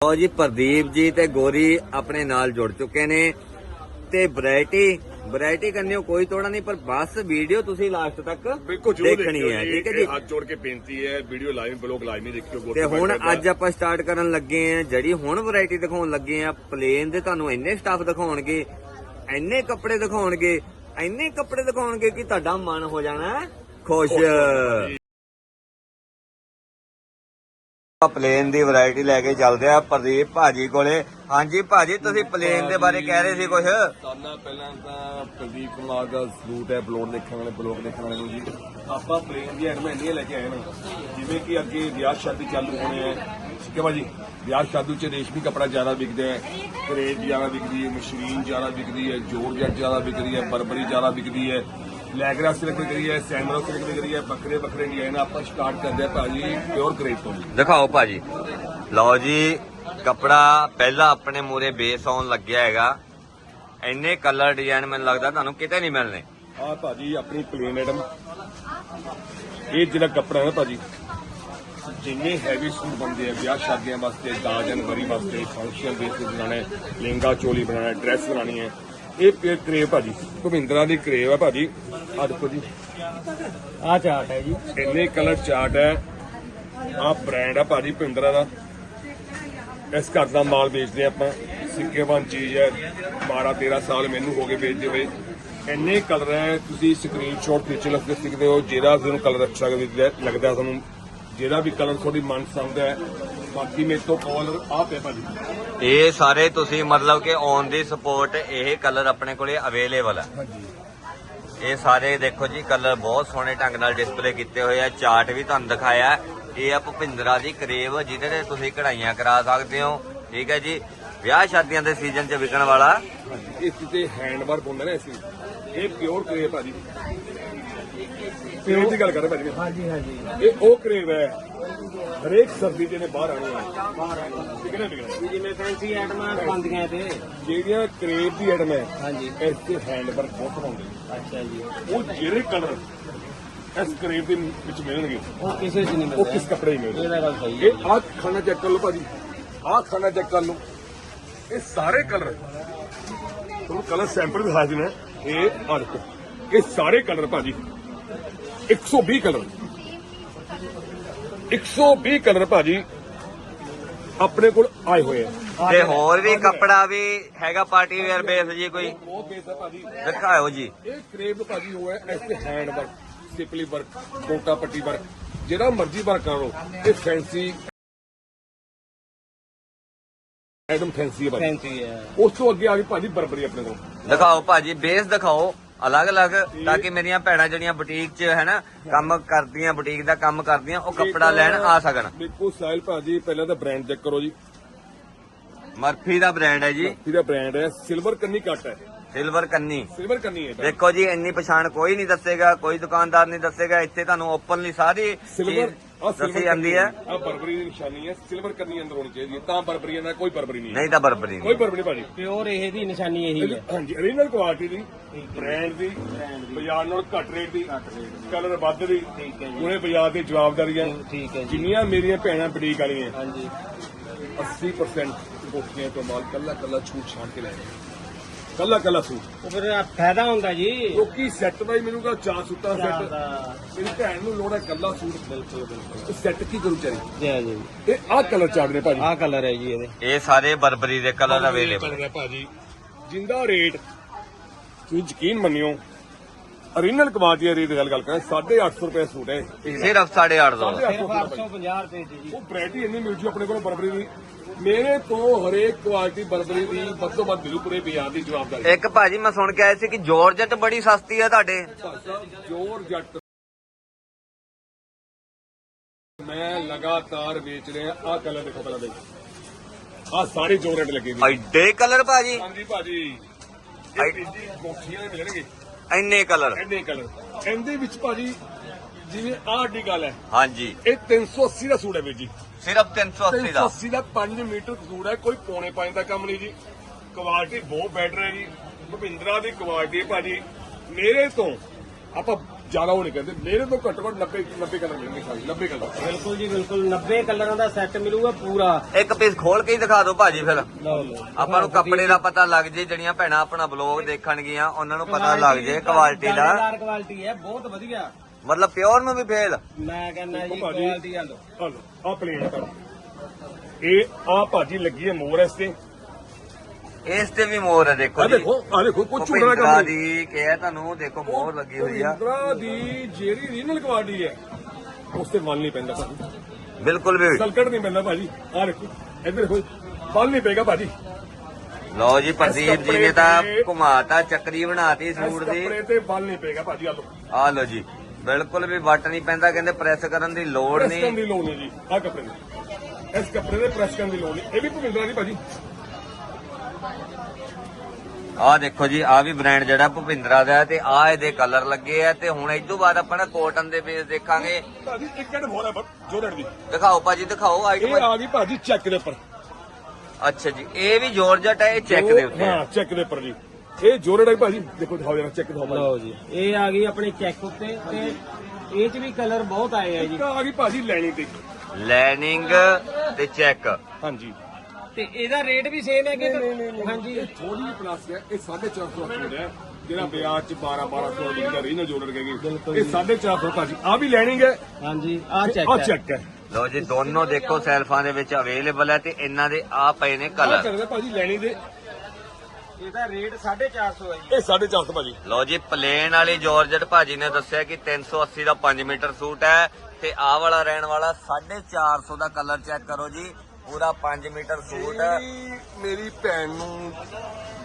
ਲਓ ਜੀ ਪ੍ਰਦੀਪ ਜੀ ਤੇ ਗੋਰੀ ਆਪਣੇ ਨਾਲ ਜੁੜ ਚੁੱਕੇ ਨੇ ਤੇ ਵੈਰਾਈਟੀ ਵੈਰਾਈਟੀ ਕਰਨੀ ਕੋਈ ਤੋੜਾ ਨਹੀਂ ਪਰ ਬਸ ਵੀਡੀਓ ਤੁਸੀਂ ਲਾਸਟ ਤੱਕ ਬਿਲਕੁਲ ਦੇਖਣੀ ਹੈ ਠੀਕ ਹੈ ਜੀ? ਹੱਥ ਜੋੜ ਕੇ ਬੇਨਤੀ ਹੈ ਵੀਡੀਓ ਲਾਈਵ ਬਲੌਗ ਲਾਈਵ ਨਹੀਂ ਦੇਖਿਓ ਤੇ ਹੁਣ ਅੱਜ ਆਪਾਂ ਸਟਾਰਟ ਕਰਨ ਲੱਗੇ ਆ ਜਿਹੜੀ ਹੁਣ ਵੈਰਾਈਟੀ ਦਿਖਾਉਣ ਲੱਗੇ ਆ ਪਲੇਨ ਦੇ ਤੁਹਾਨੂੰ ਇੰਨੇ ਸਟਾਫ ਦਿਖਾਉਣਗੇ ਇੰਨੇ ਕੱਪੜੇ ਦਿਖਾਉਣਗੇ ਇੰਨੇ ਕੱਪੜੇ ਦਿਖਾਉਣਗੇ ਕਿ ਤੁਹਾਡਾ ਮਨ ਹੋ ਜਾਣਾ ਖੁਸ਼। ਪਲੇਨ ਦੀ ਵੈਰਾਈਟੀ ਲੈ ਕੇ ਚੱਲਦੇ ਆ ਪ੍ਰਦੀਪ ਭਾਜੀ ਕੋਲੇ। ਹਾਂਜੀ ਭਾਜੀ ਤੁਸੀਂ ਪਲੇਨ ਦੇ ਬਾਰੇ ਕਹਿ ਰਹੇ ਸੀ ਕੁਝ ਸਾਨਾ ਪਹਿਲਾਂ ਤਾਂ ਪ੍ਰਦੀਪ ਕੁਮਾਰ ਦਾ ਸਲੂਟ ਹੈ ਬਲੌਗ ਦੇਖਣ ਵਾਲੇ ਬਲੌਗ ਦੇਖਣ ਵਾਲੇ ਨੂੰ ਜੀ। ਆਪਾਂ ਪਲੇਨ ਦੀ ਐਡਮਾਂ ਇੰਨੀਆਂ ਲੈ ਕੇ ਆਏ ਨਾ। ਜਿਵੇਂ ਕਿ ਅੱਗੇ ਵਿਆਹ ਸ਼ਾਦੀ ਚਾਲੂ ਹੋਣੇ ਹੈ ਠੀਕ ਹੈ ਭਾਜੀ? ਵਿਆਹ ਸ਼ਾਦੀ ਚ ਰੇਸ਼ਮੀ ਕਪੜਾ ਜ਼ਿਆਦਾ ਵਿਕਦਾ ਹੈ ਕਰੇਜ ਜ਼ਿਆਦਾ ਵਿਕਦੀ ਹੈ ਮਸ਼ਰੀਨ ਜ਼ਿਆਦਾ ਵਿਕਦੀ ਹੈ ਜੋਰਜਟ ਜ਼ਿਆਦਾ ਵਿਕਦੀ ਹੈ ਬਰਬਰੀ ਜ਼ਿਆਦਾ ਵਿਕਦੀ ਹੈ। ਲੈਗਰਾ ਸਿਲਕ ਵਿਕਦੀ ਹੈ ਸੈਂਡਰੋ ਸਿਲਕ ਵਿਕਦੀ ਹੈ ਬੱਕਰੇ ਬੱਕਰੇ ਡਿਜ਼ਾਈਨ ਆਪਾਂ ਸਟਾਰਟ ਕਰਦੇ ਆ ਭਾਜੀ ਪਿਓਰ ਕਰੇਜ ਤੋਂ ਦਿਖਾਓ ਭਾਜੀ। ਲਓ ਜੀ ਕਪੜਾ ਪਹਿਲਾਂ ਆਪਣੇ ਮੂਰੇ ਬੇਸ ਆਉਣ ਲੱਗਿਆ ਹੈਗਾ। ਇੰਨੇ ਕਲਰ ਡਿਜ਼ਾਈਨ ਮੈਨੂੰ ਲੱਗਦਾ ਤੁਹਾਨੂੰ ਕਿਤੇ ਨਹੀਂ ਮਿਲਨੇ ਆ ਭਾਜੀ ਆਪਣੀ ਪਲੇਨ ਆਈਟਮ ਇਹ ਜਿਹੜਾ ਕੱਪੜਾ ਹੈ ਭਾਜੀ ਜਿੰਨੇ ਹੈਵੀ ਸੂਟ ਬਣਦੇ ਆ ਵਿਆਹ ਸ਼ਾਦੀਆਂ ਵਾਸਤੇ 10 ਜਨਵਰੀ ਵਾਸਤੇ ਫੰਕਸ਼ਨ ਬੇਸ ਤੇ ਲਹਿੰਗਾ ਚੋਲੀ ਬਣਾਉਣਾ ਹੈ ਡਰੈਸ ਬਣਾਉਣੀ ਹੈ ਇਹ ਪੇ ਕਰੇਵ ਭਾਜੀ। ਭਵਿੰਦਰਾ ਦੀ ਕਰੇਵ ਹੈ ਭਾਜੀ। ਆ ਦੇਖੋ ਜੀ। ਆ ਚਾਰਟ ਹੈ ਜੀ। ਇੰਨੇ ਕਲਰ ਚਾਰਟ ਹੈ। ਆ ਬ੍ਰਾਂਡ ਆ ਭਾਜੀ ਭਵਿੰਦਰਾ ਦਾ। ਇਸ ਘਰ ਦਾ ਮਾਲ ਵੇਚਦੇ ਆਪਾਂ। ਸਿੱਕੇਵਾਨ ਚੀਜ਼ ਹੈ। 12 13 ਸਾਲ ਮੈਨੂੰ ਹੋ ਗਏ ਵੇਚਦੇ ਹੋਏ। ਇੰਨੇ ਕਲਰ ਹੈ। ਤੁਸੀਂ ਸਕਰੀਨਸ਼ਾਟ ਖਿੱਚ ਲੱਗ ਸਕਦੇ ਹੋ। ਜਿਹੜਾ ਤੁਹਾਨੂੰ ਕਲਰ ਅੱਛਾ ਲੱਗਦਾ ਲੱਗਦਾ ਤੁਹਾਨੂੰ ਜਿਹੜਾ ਵੀ ਕਲਰ ਤੁਹਾਡੀ ਮਨਪਸੰਦ ਹੈ। ਬਾਕੀ ਮੇਰੇ ਤੋਂ ਕਾਲ ਆ ਪਿਆ ਭਾਜੀ। ਇਹ ਸਾਰੇ ਤੁਸੀਂ ਮਤਲਬ ਕਿ ਔਨ ਦੀ ਸਪੋਰਟ ਇਹ ਕਲਰ ਆਪਣੇ ਕੋਲੇ ਅਵੇਲੇਬਲ ਹੈ। ਹਾਂਜੀ। ਇਹ ਸਾਰੇ ਦੇਖੋ ਜੀ ਕਲਰ ਬਹੁਤ ਸੋਹਣੇ ਢੰਗ ਨਾਲ ਡਿਸਪਲੇ ਕੀਤੇ ਹੋਏ ਆ। ਚਾਰਟ ਵੀ ਤੁਹਾਨੂੰ ਦਿਖਾਇਆ। ਇਹ ਆ ਭੁਪਿੰਦਰਾ ਦੀ ਕਰੇਵ ਜਿਹਦੇ ਤੇ ਤੁਸੀਂ ਕਢਾਈਆਂ ਕਰਾ ਸਕਦੇ ਹੋ। ਠੀਕ ਹੈ ਜੀ। ਵਿਆਹ ਸ਼ਾਦੀਆਂ ਦੇ ਸੀਜ਼ਨ 'ਚ ਵਿਕਣ ਵਾਲਾ। ਇਸ ਤੇ ਹੈਂਡ ਵਰਕ ਹੁੰਦਾ ਨਾ ਇਸ ਇਹ ਪਿਓਰ ਕਰੇਵ ਭਾਜੀ ਪਿਓਰ ਦੀ ਗੱਲ ਕਰ ਰਿਹਾ ਭਾਜੀ। ਹਾਂਜੀ ਹਾਂਜੀ। ਇਹ ਉਹ ਕਰੇਵ ਹੈ। ਹਰੇਕ ਸਰਦੀ ਦੇ ਨੇ ਬਾਹਰ ਆਣੇ ਆ ਬਾਹਰ ਵਿਕਣਾ ਵਿਕਣਾ ਜਿਵੇਂ ਫੈਂਸੀ ਆਈਟਮਾਂ ਬੰਦੀਆਂ ਤੇ ਜਿਹੜੀਆਂ ਕਰੇਵ ਦੀ ਆਈਟਮ ਹੈ ਹਾਂਜੀ। ਇਸ ਤੇ ਹੈਂਡ ਵਰਕ ਬਹੁਤ ਪਾਉਂਦੇ ਅੱਛਾ ਜੀ। ਉਹ ਜਿਹੜੇ ਕਲਰ ਇਸ ਕਰੇਵ ਦੇ ਵਿੱਚ ਮਿਲਣਗੇ ਉਹ ਕਿਸੇ ਚ ਨਹੀਂ ਉਹ ਮਿਲਦਾ ਕਿਸ ਕੱਪੜੇ ਹੀ ਮਿਲਣਗੇ ਇਹਦਾ ਗੱਲ ਸਹੀ ਹੈ। ਇਹ ਆਹ ਖਾਣਾ ਚੈੱਕ ਕਰ ਲਓ ਭਾਜੀ। ਆਹ ਖਾਣਾ ਚੈੱਕ ਕਰ ਲਓ। ਇਹ ਸਾਰੇ ਕਲਰ ਤੁਹਾਨੂੰ ਕਲਰ ਸੈਂਪਲ ਦਿਖਾ ਦੇਣਾ ਇਹ ਆਹ ਦੇਖੋ। ਇਹ ਸਾਰੇ ਕਲਰ ਭਾਜੀ। 120 ਕਲਰ। 120 ਕਲਰ ਭਾਜੀ ਆਪਣੇ ਕੋਲ ਆਏ ਹੋਏ ਆ। ਤੇ ਹੋਰ ਵੀ ਕੱਪੜਾ ਵੀ ਹੈਗਾ ਪਾਰਟੀ ਵੇਅਰ ਬੇਸ ਜੀ ਕੋਈ? ਬਹੁਤ ਬੇਸ ਹੈ ਭਾਜੀ। ਦਿਖਾਓ ਜੀ। ਇਹ ਕਰੇਵ ਭਾਜੀ ਹੋਇਆ ਇਸ ਤੇ ਹੈਂਡ ਵਰਕ ਸਿਪਲੀ ਵਰਕ ਕੋਟਾ ਪੱਟੀ ਵਰਕ ਜਿਹੜਾ ਮਰਜ਼ੀ ਵਰਕ ਕਰੋ ਇਹ ਫੈਂਸੀ ਆਈਟਮ ਫੈਂਸੀ ਹੈ ਭਾਜੀ। ਫੈਂਸੀ ਹੈ ਉਸ ਤੋਂ ਅੱਗੇ ਆ ਗਈ ਭਾਜੀ ਬਰਬਰੀ ਆਪਣੇ ਕੋਲ। ਦਿਖਾਓ ਭਾਜੀ ਬੇਸ ਦਿਖਾਓ। ਅਲੱਗ-ਅਲੱਗ ਤਾਂ ਕਿ ਮੇਰੀਆਂ ਭੈਣਾਂ ਜਿਹੜੀਆਂ ਬੁਟੀਕ 'ਚ ਹੈ ਨਾ ਕੰਮ ਕਰਦੀਆਂ ਬੁਟੀਕ ਦਾ ਕੰਮ ਕਰਦੀਆਂ ਉਹ ਕੱਪੜਾ ਲੈਣ ਆ ਸਕਣ। ਦੇਖੋ ਸਟਾਈਲ ਭਾਜੀ ਪਹਿਲਾਂ ਤਾਂ ਬ੍ਰਾਂਡ ਚੈੱਕ ਕਰੋ ਜੀ। ਮਰਫੀ ਦਾ ਬ੍ਰਾਂਡ ਹੈ ਜੀ। ਇਹਦਾ ਬ੍ਰਾਂਡ ਹੈ। ਸਿਲਵਰ ਕੰਨੀ ਕੱਟ ਹੈ। ਸਿਲਵਰ ਕੰਨੀ। ਸਿਲਵਰ ਕੰਨੀ ਹੈ ਦੇਖੋ ਜੀ ਇੰਨੀ ਪਛਾਣ ਕੋਈ ਨਹੀਂ ਦੱਸੇਗਾ ਕੋਈ ਦੁਕਾਨਦਾਰ ਨਹੀਂ ਦੱਸੇਗਾ ਇੱਥੇ ਤੁਹਾਨੂੰ ਓਪਨਲੀ ਸਾਰੀ ਸਿਲਵਰ ਦੱਸੀ ਜਾਂਦੀ ਹੈ। ਆ ਬਰਬਰੀ ਦੀ ਨਿਸ਼ਾਨੀ ਹੈ ਸਿਲਵਰ ਕੰਨੀ ਅੰਦਰ ਹੋਣੀ ਚਾਹੀਦੀ ਹੈ ਤਾਂ ਬਰਬਰੀ ਦਾ ਕੋਈ ਬਰਬਰੀ ਨਹੀਂ ਹੈ। ਨਹੀਂ ਤਾਂ ਬਰਬਰੀ ਕੋਈ ਨਹੀਂ ਬਰਬਰੀ ਭਾਜੀ। ਪਿਓਰ ਇਹ ਦੀ ਨਿਸ਼ਾਨੀ ਇਹੀ ਹੈ। ਹਾਂਜੀ ਓਰੀਜਨਲ ਕੁਆਲਿਟੀ ਦੀ ਬ੍ਰਾਂਡ ਦੀ ਬਾਜ਼ਾਰ ਨਾਲ ਘੱਟ ਰੇਟ ਦੀ ਕਲਰ ਵੱਧ ਦੀ ਠੀਕ ਹੈ ਜੀ। ਉਹਨੇ ਬਾਜ਼ਾਰ ਦੀ ਜਵਾਬਦਾਰੀ ਹੈ। ਠੀਕ ਹੈ ਜੀ। ਜਿੰਨੀਆਂ ਮੇਰੀਆਂ ਭੈਣਾਂ ਬੁਟੀਕ ਵਾਲੀਆਂ। ਹਾਂਜੀ। 80% ਕੋਠੀਆਂ ਤੋਂ ਮਾਲ ਕੱਲਾ ਕੱਲਾ ਛੂਟ ਛਾਣ ਕੇ ਲੈ ਰਹੇ ਕੱਲਾ ਕੱਲਾ ਸੂਟ। ਉਹ ਫਿਰ ਫਾਇਦਾ ਹੁੰਦਾ ਜੀ। ਕਿਉਂਕਿ ਸੈੱਟ ਦਾ ਹੀ ਮੈਨੂੰ ਕਹਾ ਚਾਰ ਸੂਟਾਂ ਚਾਰ ਸੈੱਟ ਮੇਰੀ ਭੈਣ ਨੂੰ ਲੋੜ ਹੈ ਕੱਲਾ ਸੂਟ। ਬਿਲਕੁਲ ਬਿਲਕੁਲ। ਸੈੱਟ ਕੀ ਕਰੂ ਚਾਰੀ ਜੀ ਜੀ। ਇਹ ਆਹ ਕਲਰ ਚਾੜ ਨੇ ਭਾਜੀ। ਆਹ ਕਲਰ ਹੈ ਜੀ ਇਹਦੇ। ਇਹ ਸਾਰੇ ਬਰਬਰੀ ਦੇ ਕਲਰ ਅਵੇਲੇਬਲ ਹੈ ਭਾਜੀ। ਜਿੰਦਾ ਰੇਟ ਤੁਸੀਂ ਯਕੀਨ ਮੰਨਿਓ ਓਰੀਜਨਲ ਕੁਆਲਿਟੀ ਦੀ ਗੱਲ ਗੱਲ ਕਰਾਂ 850 ਰੁਪਏ ਸੂਟ ਹੈ ਸਿਰਫ 850 ਸਿਰਫ 850 850 ਰੁਪਏ ਜੀ ਉਹ ਵੈਰਾਈਟੀ ਇੰਨੀ ਮਿਲ ਜੂ ਆਪਣੇ ਕੋਲ ਬਰਬਰੀ ਦੀ। ਮੇਰੇ ਤੋਂ ਹਰੇਕ ਕੁਆਲਿਟੀ ਬਰਬਰੀ ਦੀ ਵੱਧ ਤੋਂ ਵੱਧ ਮਿਲੂ ਪੂਰੇ ਬਾਜ਼ਾਰ ਦੀ ਜਵਾਬਦਾਰੀ। ਇੱਕ ਭਾਜੀ ਮੈਂ ਸੁਣ ਕੇ ਆਇਆ ਸੀ ਕਿ ਜਾਰਜਟ ਬੜੀ ਸਸਤੀ ਹੈ ਤੁਹਾਡੇ। ਭਾਸ਼ਾ ਜੋਰ ਜੱਟ। ਮੈਂ ਲਗਾਤਾਰ ਵੇਚ ਰਿਹਾ ਆਹ ਕਲਰ ਦੇਖੋ ਪਹਿਲਾਂ ਦੇਖੋ ਆਹ ਸਾਰੇ ਜੋਰ ਰੇਟ ਲੱਗੇ ਵੀ ਐਡੇ ਕਲਰ ਭਾਜੀ। ਹਾਂਜੀ ਭਾਜੀ। ਇਹ ਤੀਜੀ ਦੇ ਮਿਲਣਗੇ। ਇੰਨੇ ਕਲਰ ਐਨੇ ਕਲਰ ਇਹਦੇ ਵਿੱਚ ਭਾਜੀ ਜਿਵੇਂ ਆਹ ਗੱਲ ਹੈ। ਹਾਂਜੀ। ਇਹ 380 ਦਾ ਸੂਟ ਹੈ ਵੀਰ ਜੀ। ਸਿਰਫ 380 ਦਾ। 380 ਦਾ 5 ਮੀਟਰ ਸੂਟ ਹੈ ਕੋਈ ਪੌਣੇ ਪੰਜ ਦਾ ਕੰਮ ਨਹੀਂ ਜੀ। ਕੁਆਲਿਟੀ ਬਹੁਤ ਬੈਟਰ ਹੈ ਜੀ। ਭੁਪਿੰਦਰਾ ਦੀ ਕੁਆਲਿਟੀ ਭਾਜੀ। ਮੇਰੇ ਤੋਂ ਆਪਾਂ ਜ਼ਿਆਦਾ ਉਹ ਨਹੀਂ ਕਹਿੰਦੇ। ਮੇਰੇ ਤੋਂ ਘੱਟੋ ਘੱਟ 90 90 ਕਲਰ ਮਿਲਣਗੇ ਸਾਰੇ 90 ਕਲਰ। ਬਿਲਕੁਲ ਜੀ ਬਿਲਕੁਲ। 90 ਕਲਰਾਂ ਦਾ ਸੈੱਟ ਮਿਲੂਗਾ ਪੂਰਾ। ਇੱਕ ਪੀਸ ਖੋਲ ਕੇ ਹੀ ਦਿਖਾ ਦਿਓ ਭਾਜੀ ਫਿਰ। ਲਓ ਲਓ। ਆਪਾਂ ਨੂੰ ਕੱਪੜੇ ਦਾ ਪਤਾ ਲੱਗ ਜੇ ਜਿਹੜੀਆਂ ਭੈਣਾਂ ਆਪਣਾ ਬਲੌਗ ਦੇਖਣਗੀਆਂ ਉਹਨਾਂ ਨੂੰ ਪਤਾ ਲੱਗ ਜੇ ਕੁਆਲਿਟੀ ਦਾ। ਕੁਆਲਿਟੀ ਹੈ ਬਹੁਤ ਵਧੀਆ। ਮਤਲਬ ਪਿਓਰ ਨੂੰ ਵੀ ਫੇਲ। ਮੈਂ ਕਹਿੰਦਾ ਜੀ ਭਾਜੀ। ਕੁਆਲਿਟੀ ਆ ਹਲੋ ਆ ਪਲੇਨ ਭਾਜੀ। ਇਹ ਆ ਭਾਜੀ ਲੱਗੀ ਹੈ ਮੋਰ ਇਸ ਤੇ। ਇਸ ਤੇ ਵੀ ਮੋਰ ਹੈ ਦੇਖੋ ਆ ਜੀ। ਦੇਖੋ ਆ ਦੇਖੋ ਕੋਈ ਭੁਪਿੰਦਰਾ ਕੰਮ ਨਹੀਂ ਦੀ ਕਿਹਾ ਤੁਹਾਨੂੰ ਦੇਖੋ ਮੋਰ ਲੱਗੀ ਹੋਈ ਆ। ਭੁਪਿੰਦਰਾ ਦੀ ਜਿਹੜੀ ਰੀਨਲ ਕੁਆਲਿਟੀ ਹੈ। ਉਸ ਤੇ ਮਨ ਨਹੀਂ ਪੈਂਦਾ ਭਾਜੀ। ਬਿਲਕੁਲ ਵੀ। ਸਲਕਟ ਨਹੀਂ ਪੈਂਦਾ ਭਾਜੀ। ਆ ਦੇਖੋ ਇੱਧਰ ਦੇਖੋ ਮਨ ਨਹੀਂ ਪਏਗਾ ਭਾਜੀ। ਲਓ ਜੀ ਪ੍ਰਦੀਪ ਜੀ ਨੇ ਤਾਂ ਘੁਮਾਤਾ ਚੱਕਰੀ ਬਣਾਤੀ ਇਸ ਸੂਟ ਦੀ। ਕੱਪੜੇ ਤੇ ਬਲ ਨਹੀਂ ਪਏਗਾ ਭਾਜੀ ਆ ਲੋ ਆ ਲਓ ਜੀ ਬਿਲਕੁਲ ਵੀ ਵੱਟ ਨਹੀਂ ਪੈਂਦਾ ਕਹਿੰਦੇ ਪ੍ਰੈਸ ਕਰਨ ਦੀ ਲੋੜ ਪ੍ਰੈਸ ਕਰਨ ਨਹੀਂ ਦੀ ਲੋੜ ਨਹੀਂ ਜੀ ਆ ਕੱਪੜੇ ਦੀ। ਇਸ ਕੱਪੜੇ ਦੇ ਪ੍ਰੈਸ ਕਰਨ ਦੀ ਲੋੜ ਨਹੀਂ। ਇਹ ਵੀ ਭੁਪਿੰਦਰਾ ਦੀ ਭਾਜੀ। ਆ ਦੇਖੋ ਜੀ ਆ ਵੀ ਬ੍ਰਾਂਡ ਜਿਹੜਾ ਭੁਪਿੰਦਰਾ ਦਾ ਹੈ ਤੇ ਆ ਇਹਦੇ ਕਲਰ ਲੱਗੇ ਆ ਤੇ ਹੁਣ ਇਸ ਤੋਂ ਬਾਅਦ ਆਪਾਂ ਨਾ ਕੋਟਨ ਦੇ ਬੇਸ ਦੇਖਾਂਗੇ। ਭਾਜੀ ਇੱਕ ਹੈ ਦੀ ਦਿਖਾਓ ਭਾਜੀ ਦਿਖਾਓ ਇਹ ਆਈਟਮ ਆ ਗਈ ਭਾਜੀ ਚੈੱਕ ਦੇ ਉੱਪਰ। ਅੱਛਾ ਜੀ ਇਹ ਵੀ ਜੋਰਜਟ ਹੈ ਇਹ ਚੈੱਕ ਦੇ ਉੱਤੇ ਹੈ। ਹਾਂ ਚੈੱਕ ਦੇ ਉੱਪਰ ਜੀ। ਇਹ ਜੋਰਡ ਹੈ ਭਾਜੀ ਦੇਖੋ ਦਿਖਾਓ ਜਰਾ ਚੈੱਕ ਦਿਖਾਓ ਭਾਜੀ। ਲਓ ਜੀ ਇਹ ਆ ਗਈ ਆਪਣੇ ਚੈੱਕ ਉੱਤੇ ਤੇ ਇਹ ਚ ਵੀ ਕਲਰ ਬਹੁਤ ਆਏ ਆ ਜੀ। ਇੱਕ ਆ ਗਈ ਭਾਜੀ ਲੈਣੀ ਤੇ। ਲੈਨਿੰਗ ਤੇ ਚੈੱਕ ਹਾਂਜੀ। ਤੇ ਇਹਦਾ ਰੇਟ ਵੀ ਸੇਮ ਹੈ ਕਿ ਹਾਂਜੀ। ਇਹ ਥੋੜੀ ਜਿਹੀ ਪਲੱਸ ਹੈ। ਇਹ 450 ਦਾ ਹੈ। ਜਿਹੜਾ ਵਿਆਜ ਚ 12 1200 ਦੀ ਦਾ ਰੀਨਲ ਜੋਰਡ ਕਹੇਗੀ ਇਹ 450 ਭਾਜੀ ਆ ਵੀ ਲੈਣੀ ਹੈ। ਹਾਂਜੀ ਆ ਚੈੱਕ ਆ ਚੈੱਕ ਹੈ। ਲਓ ਜੀ ਦੋਨੋਂ ਦੇਖੋ ਸੈਲਫਾਂ ਦੇ ਵਿੱਚ ਅਵੇਲੇਬਲ ਹੈ ਤੇ ਇਹਨਾਂ ਦੇ ਆ ਪਏ ਨੇ ਆ ਕਲਰ ਚੱਕਦਾ ਭਾਜੀ ਲੈਣੀ ਦੇ। ਇਹਦਾ ਰੇਟ 450 ਹੈ ਜੀ। ਇਹ 450 ਭਾਜੀ। ਲਓ ਜੀ ਪਲੇਨ ਵਾਲੀ ਜੋਰਜਟ ਭਾਜੀ ਨੇ ਦੱਸਿਆ ਕਿ 380 ਦਾ 5 ਮੀਟਰ ਸੂਟ ਹੈ ਤੇ ਆਹ ਵਾਲਾ ਰਹਿਣ ਵਾਲਾ 450 ਦਾ ਕਲਰ ਚੈੱਕ ਕਰੋ ਜੀ। ਪੂਰਾ 5 ਮੀਟਰ ਸੂਟ। ਹੈ ਜਿਹੜੀ ਮੇਰੀ ਭੈਣ ਨੂੰ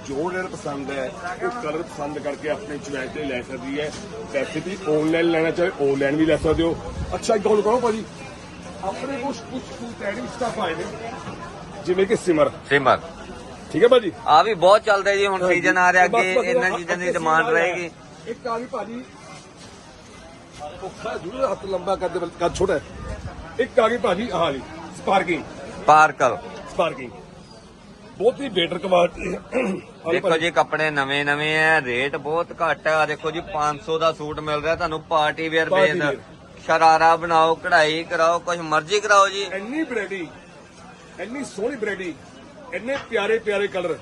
ਜੋ ਰੇਟ ਪਸੰਦ ਹੈ ਉਹ ਕਲਰ ਪਸੰਦ ਕਰਕੇ ਆਪਣੇ ਚੁਆਇਸ ਤੇ ਲੈ ਸਕਦੀ ਹੈ। ਪੈਸੇ ਵੀ ਆਨਲਾਈਨ ਲੈਣਾ ਚਾਹੇ ਆਨਲਾਈਨ ਵੀ ਲੈ ਸਕਦੇ ਹੋ। ਅੱਛਾ ਇੱਕ ਗੱਲ ਕਹੋ ਭਾਜੀ ਆਪਣੇ ਕੁਝ ਸੂਟ ਐਡਿੰਗ ਸਟਾਫ ਆਏ ਨੇ। ਜਿਵੇਂ ਕਿ ਸਿਮਰ। ਸਿਮਰ। ਠੀਕ ਹੈ ਭਾਜੀ? ਆ ਵੀ ਬਹੁਤ ਚੱਲਦਾ ਜੀ ਹੁਣ ਸੀਜ਼ਨ ਆ ਰਿਹਾ ਬਸ- ਅੱਗੇ ਬਸ ਇਹਨਾਂ ਆ- ਚੀਜ਼ਾਂ ਦੀ ਅੱਗੇ ਡਿਮਾਂਡ season ਆ ਰਹੇਗੀ। ਰਿਹਾ। ਇੱਕ ਆ ਗਈ ਭਾਜੀ ਔਖਾ ਜੂਰ ਹੱਥ ਲੰਬਾ ਕਰਦੇ ਬਲ ਕੱਦ ਛੋਟਾ ਹੈ। ਇੱਕ ਆ ਗਈ ਭਾਜੀ ਆਹ ਜੀ ਸਪਾਰਕਿੰਗ ਪਾਰਕਲ ਸਪਾਰਕਿੰਗ। ਬਹੁਤ ਹੀ ਬੇਟਰ ਕੁਆਲਿਟੀ ਦੇਖੋ ਜੀ ਕੱਪੜੇ ਨਵੇਂ ਨਵੇਂ ਆ ਰੇਟ ਬਹੁਤ ਘੱਟ ਆ। ਦੇਖੋ ਜੀ 500 ਦਾ ਸੂਟ ਮਿਲ ਰਿਹਾ ਤੁਹਾਨੂੰ ਪਾਰਟੀ ਵੇਅਰ ਬੇਸ। ਸ਼ਰਾਰਾ ਬਣਾਓ ਕਢਾਈ ਕਰਾਓ ਕੁਝ ਮਰਜ਼ੀ ਕਰਾਓ ਜੀ। ਇੰਨੀ ਬਰੈਡੀ ਇੰਨੀ ਸੋਹਣੀ ਬਰੈਡੀ ਇੰਨੇ ਪਿਆਰੇ ਪਿਆਰੇ ਕਲਰ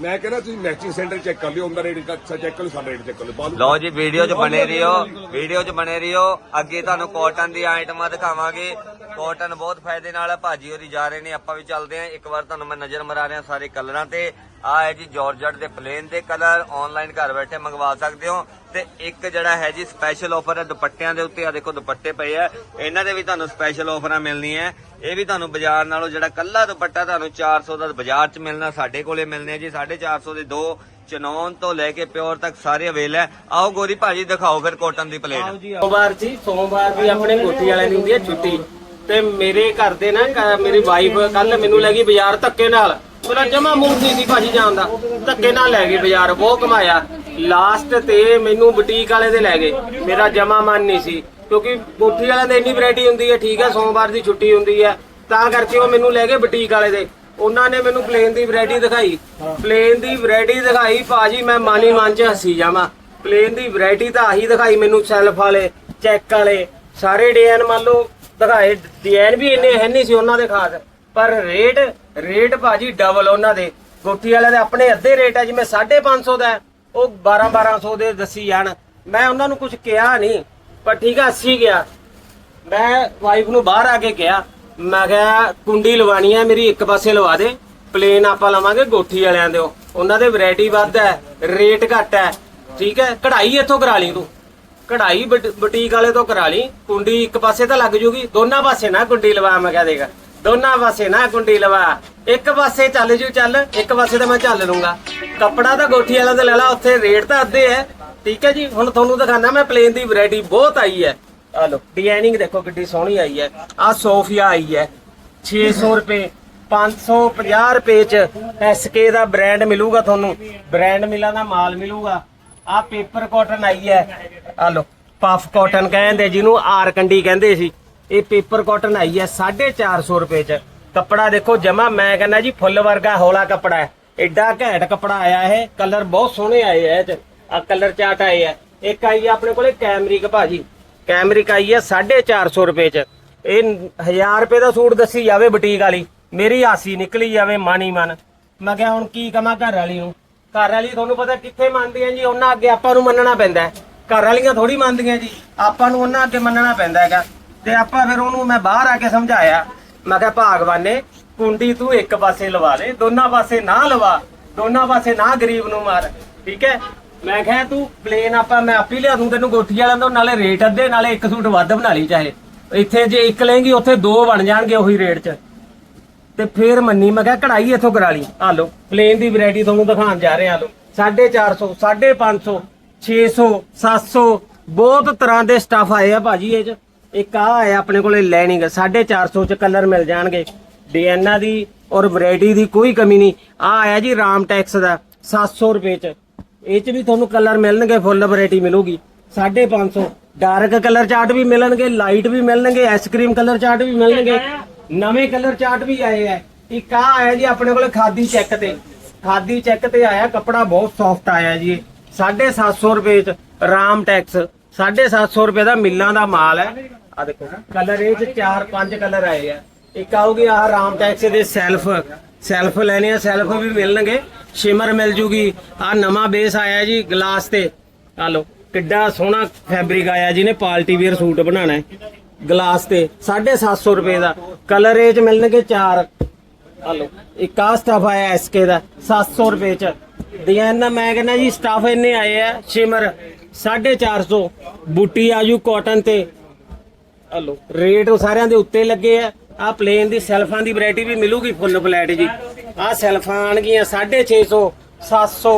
ਮੈਂ ਕਹਿੰਦਾ ਤੁਸੀਂ ਮੈਚਿੰਗ ਸੈਂਟਰ ਚੈੱਕ ਕਰ ਲਿਓ ਉਹਦਾ ਰੇਟ ਅੱਛਾ ਚੈੱਕ ਕਰ ਲਿਓ ਸਾਡਾ ਰੇਟ ਚੈੱਕ ਕਰ ਲਿਓ। ਬਾਲੂ ਲਓ ਜੀ ਵੀਡੀਓ 'ਚ ਬਣੇ ਰਹੀਓ ਵੀਡੀਓ 'ਚ ਬਣੇ ਰਹੀਓ ਅੱਗੇ ਤੁਹਾਨੂੰ ਕਾਟਨ ਦੀ ਆਈਟਮਾਂ ਦਿਖਾਵਾਂਗੇ। ਕਾਟਨ ਬਹੁਤ ਫਾਇਦੇ ਨਾਲ ਹੈ ਭਾਜੀ ਹੋਰੀ ਜਾ ਰਹੇ ਨੇ ਆਪਾਂ ਵੀ ਚੱਲਦੇ ਆਂ ਇੱਕ ਵਾਰ ਤੁਹਾਨੂੰ ਮੈਂ ਨਜ਼ਰ ਮਰਾ ਰਿਹਾ ਸਾਰੇ ਕਲਰਾਂ ਤੇ। ਆ ਹੈ ਜੀ ਜਾਰਜਟ ਦੇ ਪਲੇਨ ਦੇ ਕਲਰ। ਆਨਲਾਈਨ ਘਰ ਬੈਠੇ ਮੰਗਵਾ ਸਕਦੇ ਹੋ। ਤੇ ਇੱਕ ਜਿਹੜਾ ਹੈ ਜੀ ਸਪੈਸ਼ਲ ਆਫਰ ਹੈ ਦੁਪੱਟਿਆਂ ਦੇ ਉੱਤੇ। ਆ ਦੇਖੋ ਦੁਪੱਟੇ ਪਏ ਆ। ਇਹਨਾਂ ਦੇ ਵੀ ਤੁਹਾਨੂੰ ਸਪੈਸ਼ਲ ਆਫਰਾਂ ਮਿਲਣੀਆਂ। ਇਹ ਵੀ ਤੁਹਾਨੂੰ ਬਾਜ਼ਾਰ ਨਾਲੋਂ ਜਿਹੜਾ ਕੱਲਾ ਦੁਪੱਟਾ ਤੁਹਾਨੂੰ 400 ਦਾ ਬਾਜ਼ਾਰ 'ਚ ਮਿਲਣਾ ਸਾਡੇ ਕੋਲੇ ਮਿਲਨੇ ਆ ਜੀ। 450 ਦੇ ਦੋ ਚਨੌਨ ਤੋਂ ਲੈ ਕੇ ਪਿਓਰ ਤੱਕ ਸਾਰੇ ਅਵੇਲ ਹੈ ਆਓ ਗੋਰੀ ਭਾਜੀ ਦਿਖਾਓ ਫਿਰ ਕਾਟਨ ਦੀ ਆਓ ਪਲੇਟ ਜੀ ਸੋਮਵਾਰ ਜੀ ਸੋਮਵਾਰ ਵੀ ਆਪਣੇ ਕੋਠੀ ਵਾਲਿਆਂ ਦੀ ਹੁੰਦੀ ਹੈ ਛੁੱਟੀ। ਤੇ ਮੇਰੇ ਘਰ ਦੇ ਨਾ ਕ- ਮੇਰੀ ਵਾਈਫ ਕੱਲ ਮੈਨੂੰ ਲੈ ਗਈ ਬਾਜ਼ਾਰ ਧੱਕੇ ਨਾਲ। ਮੇਰਾ ਜਮਾ ਮੂਡ ਨਹੀਂ ਸੀ ਭਾਜੀ ਜਾਣ ਦਾ। ਧੱਕੇ ਨਾਲ ਲੈ ਗਈ ਬਾਜ਼ਾਰ, ਬਹੁਤ ਕਮਾਇਆ। ਲਾਸਟ ਤੇ ਮੈਨੂੰ ਬੁਟੀਕ ਵਾਲੇ ਦੇ ਲੈ ਗਏ। ਮੇਰਾ ਜਮਾ ਮਨ ਨਹੀਂ ਸੀ। ਕਿਉਂਕਿ ਕੋਠੀ ਵਾਲਿਆਂ ਦੇ ਇੰਨੀ ਵੈਰਾਈਟੀ ਹੁੰਦੀ ਹੈ, ਠੀਕ ਹੈ, ਸੋਮਵਾਰ ਦੀ ਛੁੱਟੀ ਹੁੰਦੀ ਹੈ। ਤਾਂ ਕਰਕੇ ਉਹ ਮੈਨੂੰ ਲੈ ਗਏ ਬੁਟੀਕ ਵਾਲੇ ਦੇ। ਉਹਨਾਂ ਨੇ ਮੈਨੂੰ ਪਲੇਨ ਦੀ ਵੈਰਾਈਟੀ ਦਿਖਾਈ। ਪਲੇਨ ਦੀ ਵੈਰਾਈਟੀ ਦਿਖਾਈ, ਭਾਜੀ ਮੈਂ ਮਨ ਹੀ ਮਨ ਚ ਹੱਸੀ ਜਾਵਾਂ। ਪਲੇਨ ਦੀ ਵੈਰਾਈਟੀ ਤਾਂ ਆਹੀ ਦਿਖਾਈ ਮੈਨੂੰ ਸੈਲਫ ਵਾਲੇ, ਚੈੱਕ ਵਾਲੇ। ਸਾਰੇ ਡਿਜ਼ਾਈਨ ਮੰਨ ਲਓ ਦਿਖਾਏ ਡਿਜ਼ਾਈਨ ਵੀ ਇੰਨੇ ਹੈ ਨਹੀਂ ਸੀ ਉਹਨਾਂ ਦੇ ਖਾਸ ਪਰ ਰੇਟ ਰੇਟ ਭਾਜੀ ਡਬਲ ਉਹਨਾਂ ਦੇ। ਕੋਠੀ ਵਾਲਿਆਂ ਦੇ ਆਪਣੇ ਅੱਧੇ ਰੇਟ ਹੈ ਜਿਵੇਂ 550 ਦਾ ਹੈ, ਉਹ 12 1200 ਦੇ ਦੱਸੀ ਜਾਣ। ਮੈਂ ਉਹਨਾਂ ਨੂੰ ਕੁਝ ਕਿਹਾ ਨਹੀਂ ਪਰ ਠੀਕ ਹੈ 80 ਗਿਆ। ਮੈਂ ਵਾਈਫ ਨੂੰ ਬਾਹਰ ਆ ਕੇ ਕਿਹਾ ਮੈਂ ਕਿਹਾ ਕੁੰਡੀ ਲਵਾਣੀ ਹੈ ਮੇਰੀ ਇੱਕ ਪਾਸੇ ਲਵਾ ਦੇ ਪਲੇਨ ਆਪਾਂ ਲਵਾਂਗੇ ਗੋਠੀ ਵਾਲਿਆਂ ਦੇ ਉਹਨਾਂ ਦੇ ਵੈਰਾਈਟੀ ਵੱਧ ਹੈ ਰੇਟ ਘੱਟ ਹੈ ਠੀਕ ਹੈ ਕਢਾਈ ਇੱਥੋਂ ਕਰਾ ਲਈ ਤੂੰ। ਕਢਾਈ ਬੁਟੀਕ ਵਾਲੇ ਤੋਂ ਕਰਾ ਲਈ। ਕੁੰਡੀ ਇੱਕ ਪਾਸੇ ਤਾਂ ਲੱਗ ਜੂਗੀ, ਦੋਨਾਂ ਪਾਸੇ ਨਾ ਕੁੰਡੀ ਲਵਾ, ਮੈਂ ਕਿਹਾ ਦੇਗਾ ਦੋਨਾਂ ਪਾਸੇ ਨਾ ਕੁੰਡੀ ਲਵਾ। ਇੱਕ ਪਾਸੇ ਚੱਲ ਜੂ ਚੱਲ, ਇੱਕ ਪਾਸੇ ਤਾਂ ਮੈਂ ਚੱਲ ਲੂੰਗਾ। ਕੱਪੜਾ ਤਾਂ ਗੋਠੀ ਵਾਲਾ ਤੇ ਲੈ ਲਾ, ਉੱਥੇ ਰੇਟ ਤਾਂ ਅੱਧੇ ਹੈ ਠੀਕ ਹੈ ਜੀ, ਹੁਣ ਤੁਹਾਨੂੰ ਦਿਖਾਣਾ ਮੈਂ ਪਲੇਨ ਦੀ ਵੈਰਾਈਟੀ ਬਹੁਤ ਆਈ ਹੈ ਆ ਲੋ ਡਿਜ਼ਾਈਨਿੰਗ ਦੇਖੋ ਕਿੱਡੀ ਸੋਹਣੀ ਆਈ ਹੈ ਆ ਸੋਫੀਆ ਆਈ ਹੈ 600 ਰੁਪਏ 550 ਰੁਪਏ ਚ ਐਸਕੇ ਦਾ ਬ੍ਰਾਂਡ ਮਿਲੂਗਾ ਤੁਹਾਨੂੰ। ਬ੍ਰਾਂਡ ਮਿਲਾਂ ਦਾ ਮਾਲ ਮਿਲੂਗਾ। ਆ ਪੇਪਰ ਕਾਟਨ ਆਈ ਹੈ। ਆ ਲੋ ਪਫ ਕਾਟਨ ਕਹਿੰਦੇ, ਜਿਹਨੂੰ ਆਰ ਕੰਡੀ ਕਹਿੰਦੇ ਸੀ। ਇਹ ਪੇਪਰ ਕਾਟਨ ਆਈ ਹੈ 450 ਰੁਪਏ ਚ। ਕੱਪੜਾ ਦੇਖੋ, ਜਮਾ ਮੈਂ ਕਹਿੰਦਾ ਜੀ, ਫੁੱਲ ਵਰਗਾ ਹੌਲਾ ਕੱਪੜਾ ਹੈ। ਐਡਾ ਘੈਂਟ ਕੱਪੜਾ ਆਇਆ ਇਹ ਕਲਰ ਬਹੁਤ ਸੋਹਣੇ ਆਏ ਐ ਇਹ ਆ ਕਲਰ ਚਾਟ ਆਏ ਐ ਇੱਕ ਆਈ ਆ ਆਪਣੇ ਕੋਲੇ ਕੈਮਰਿਕ ਭਾਜੀ। ਕੈਮਰਿਕ ਆਈ ਆ 450 ਰੁਪਏ ਚ। ਇਹ 1000 ਰੁਪਏ ਦਾ ਸੂਟ ਦੱਸੀ ਜਾਵੇ ਬੁਟੀਕ ਵਾਲੀ। ਮੇਰੀ ਆਸੀ ਨਿਕਲੀ ਜਾਵੇ ਮਾਨੀ ਮਨ। ਮੈਂ ਕਿਹਾ ਹੁਣ ਕੀ ਕਮਾ ਘਰ ਵਾਲੀ ਨੂੰ? ਘਰ ਵਾਲੀ ਤੁਹਾਨੂੰ ਪਤਾ ਕਿੱਥੇ ਮੰਨਦੀਆਂ ਜੀ? ਉਹਨਾਂ ਅੱਗੇ ਆਪਾਂ ਨੂੰ ਮੰਨਣਾ ਪੈਂਦਾ ਹੈ। ਘਰ ਵਾਲੀਆਂ ਥੋੜੀ ਮੰਨਦੀਆਂ ਜੀ। ਆਪਾਂ ਨੂੰ ਉਹਨਾਂ ਅੱਗੇ ਮੰਨਣਾ ਪੈਂਦਾ ਹੈਗਾ। ਤੇ ਆਪਾਂ ਫਿਰ ਉਹਨੂੰ ਮੈਂ ਬਾਹਰ ਆ ਕੇ ਸਮਝਾਇਆ। ਮੈਂ ਕਿਹਾ, ਭਾਗਵਾਨੇ, ਕੁੰਡੀ ਤੂੰ ਇੱਕ ਪਾਸੇ ਲਵਾ ਲੈ, ਦੋਨਾਂ ਪਾਸੇ ਨਾ ਲਵਾ, ਦੋਨਾਂ ਪਾਸੇ ਨਾ ਗਰੀਬ ਨੂੰ ਮਾਰ। ਠੀਕ ਹੈ? ਮੈਂ ਕਿਹਾ, ਤੂੰ ਪਲੇਨ ਆਪਾਂ, ਮੈਂ ਆਪੀ ਲਿਆ ਦੂੰ ਤੈਨੂੰ ਗੋਠੀ ਵਾਲਿਆਂ ਤੋਂ, ਨਾਲੇ ਰੇਟ ਅੱਧੇ, ਨਾਲੇ ਇੱਕ ਸੂਟ ਵੱਧ ਬਣਾ ਲਈ ਚਾਹੇ। ਇੱਥੇ ਜੇ ਇੱਕ ਲਏਂਗੀ, ਉੱਥੇ ਦੋ ਬਣ ਜਾਣਗੇ ਉਹੀ ਰੇਟ 'ਚ। ਤੇ ਫੇਰ ਮੰਨੀ, ਮੈਂ ਕਿਹਾ ਕਢਾਈ ਇੱਥੋਂ ਕਰਾ ਲਈ। ਆ ਲਓ ਪਲੇਨ ਦੀ ਵੈਰਾਈਟੀ ਤੁਹਾਨੂੰ ਦਿਖਾਉਣ ਜਾ ਰਹੇ ਆ ਲਓ। 450 550 600 700 ਬਹੁਤ ਤਰ੍ਹਾਂ ਦੇ ਸਟੱਫ ਆਏ ਆ ਭਾਜੀ ਇਹ ਚ। ਇੱਕ ਆ ਆਇਆ ਆਪਣੇ ਕੋਲੇ ਲੈਣਿੰਗ 450 ਚ ਕਲਰ ਮਿਲ ਜਾਣਗੇ। ਡੀਐਨਆ ਦੀ ਔਰ ਵੈਰਾਈਟੀ ਦੀ ਕੋਈ ਕਮੀ ਨਹੀਂ। ਆ ਆਇਆ ਜੀ ਰਾਮ ਟੈਕਸ ਦਾ 700 ਰੁਪਏ ਚ। ਇਹ ਚ ਵੀ ਤੁਹਾਨੂੰ ਕਲਰ ਮਿਲਣਗੇ ਫੁੱਲ ਵੈਰਾਈਟੀ ਮਿਲੂਗੀ। 550 ਡਾਰਕ ਕਲਰ ਚਾਰਟ ਵੀ ਮਿਲਣਗੇ ਲਾਈਟ ਵੀ ਮਿਲਣਗੇ ਆਈਸਕ੍ਰੀਮ ਕਲਰ ਚਾਰਟ ਵੀ ਮਿਲਣਗੇ। ਨਵੇਂ ਕਲਰ ਚਾਰਟ ਵੀ ਆਏ ਆ ਇੱਕ ਆ ਆਇਆ ਜੀ ਆਪਣੇ ਕੋਲ ਖਾਦੀ ਚੈੱਕ ਤੇ। ਖਾਦੀ ਚੈੱਕ ਤੇ ਆਇਆ, ਕੱਪੜਾ ਬਹੁਤ ਸੌਫਟ ਆਇਆ ਜੀ। 750 ਰੁਪਏ ਚ ਰਾਮ ਟੈਕਸ। 750 ਰੁਪਏ ਦਾ ਮਿੱਲਾਂ ਦਾ ਮਾਲ ਹੈ ਆ ਦੇਖੋ, ਕਲਰ ਇਹ ਚ 4-5 ਕਲਰ ਆਏ ਆ। ਇੱਕ ਆਊਗੀ ਆਹ ਰਾਮ ਟੈਕਸ ਦੇ ਸੈਲਫ। ਸੈਲਫ ਲੈਣੇ ਆ, ਸੈਲਫ ਵੀ ਮਿਲਣਗੇ। ਸ਼ਿਮਰ ਮਿਲ ਜੂਗੀ। ਆ ਨਵਾਂ ਬੇਸ ਆਇਆ ਜੀ ਗਲਾਸ ਤੇ। ਆ ਲਓ, ਕਿੱਡਾ ਸੋਹਣਾ ਫੈਬਰਿਕ ਆਇਆ ਜਿਹਨੇ ਪਾਰਟੀ ਵੇਅਰ ਸੂਟ ਬਣਾਉਣਾ ਹੈ ਗਲਾਸ ਤੇ 750 ਰੁਪਏ ਦਾ। ਕਲਰ ਇਹ ਚ ਮਿਲਣਗੇ 4 ਆ ਲਓ ਇੱਕ ਆ ਸਟਫ ਆਇਆ ਐਸਕੇ ਦਾ 700 ਰੁਪਏ ਚ। ਡਿਜ਼ਾਈਨ ਦਾ ਮੈਂ ਕਹਿੰਦਾ ਜੀ ਸਟਫ ਇੰਨੇ ਆਏ ਆ ਸ਼ਿਮਰ 450 ਬੂਟੀ ਆਜੂ ਕਾਟਨ ਤੇ। ਲਓ ਰੇਟ ਸਾਰਿਆਂ ਦੇ ਉੱਤੇ ਲੱਗੇ ਆ। ਆ ਪਲੇਨ ਦੀ ਸੈਲਫਾਂ ਦੀ ਵੈਰਾਈਟੀ ਵੀ ਮਿਲੂਗੀ ਫੁੱਲ ਫਲੈਟ ਜੀ। ਆ ਸੈਲਫਾਂ ਆਣਗੀਆਂ 650 700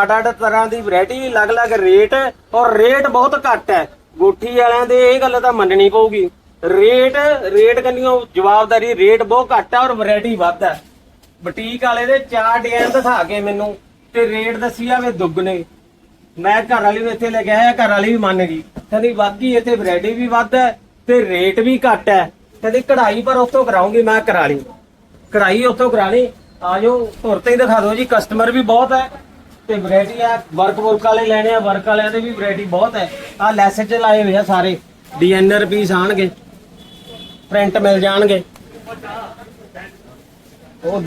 ਅੱਡ ਅੱਡ ਤਰ੍ਹਾਂ ਦੀ ਵੈਰਾਈਟੀ ਅਲੱਗ-ਅਲੱਗ ਰੇਟ ਔਰ ਰੇਟ ਬਹੁਤ ਘੱਟ ਹੈ। ਗੋਠੀ ਵਾਲਿਆਂ ਦੇ ਇਹ ਗੱਲ ਤਾਂ ਮੰਨਣੀ ਪਊਗੀ। ਰੇਟ ਰੇਟ ਕੰਨੀਓ ਜਵਾਬਦਾਰੀ ਰੇਟ ਬਹੁਤ ਘੱਟ ਹੈ ਔਰ ਵੈਰਾਈਟੀ ਵੱਧ ਹੈ ਬੁਟੀਕ ਵਾਲੇ ਦੇ ਚਾਰ ਡਿਜ਼ਾਈਨ ਦਿਖਾ ਕੇ ਮੈਨੂੰ ਤੇ ਰੇਟ ਦੱਸੀ ਜਾਵੇ ਦੁੱਗਣੇ। ਮੈਂ ਘਰ ਵਾਲੀ ਨੂੰ ਇੱਥੇ ਲੈ ਕੇ ਆਇਆ, ਘਰ ਵਾਲੀ ਵੀ ਮੰਨ ਗਈ। ਕਹਿੰਦੀ ਬਾਕੀ ਇੱਥੇ ਵੈਰਾਈਟੀ ਵੀ ਵੱਧ ਹੈ ਤੇ ਰੇਟ ਵੀ ਘੱਟ ਹੈ ਕਹਿੰਦੀ ਕਢਾਈ ਪਰ ਉੱਥੋਂ ਕਰਾਉਂਗੀ ਮੈਂ ਕਰਾ ਲਈ ਕਢਾਈ ਉੱਥੋਂ ਕਰਾ ਲਈ ਆਜੋ ਧੁਰ ਤੇ ਹੀ ਦਿਖਾ ਦਿਓ ਜੀ ਕਸਟਮਰ ਵੀ ਬਹੁਤ ਹੈ ਤੇ ਵੈਰਾਈਟੀ ਆ ਵਰਕ ਵਰਕ ਵਾਲੇ ਲੈਣੇ ਆ ਵਰਕ ਵਾਲਿਆਂ ਦੇ ਵੀ ਵੈਰਾਈਟੀ ਬਹੁਤ ਹੈ। ਆ ਲੈਸ ਚ ਲਾਏ ਹੋਏ ਆ ਸਾਰੇ। ਡਿਜ਼ਾਈਨਰ ਪੀਸ ਆਣਗੇ। ਪ੍ਰਿੰਟ ਮਿਲ ਜਾਣਗੇ।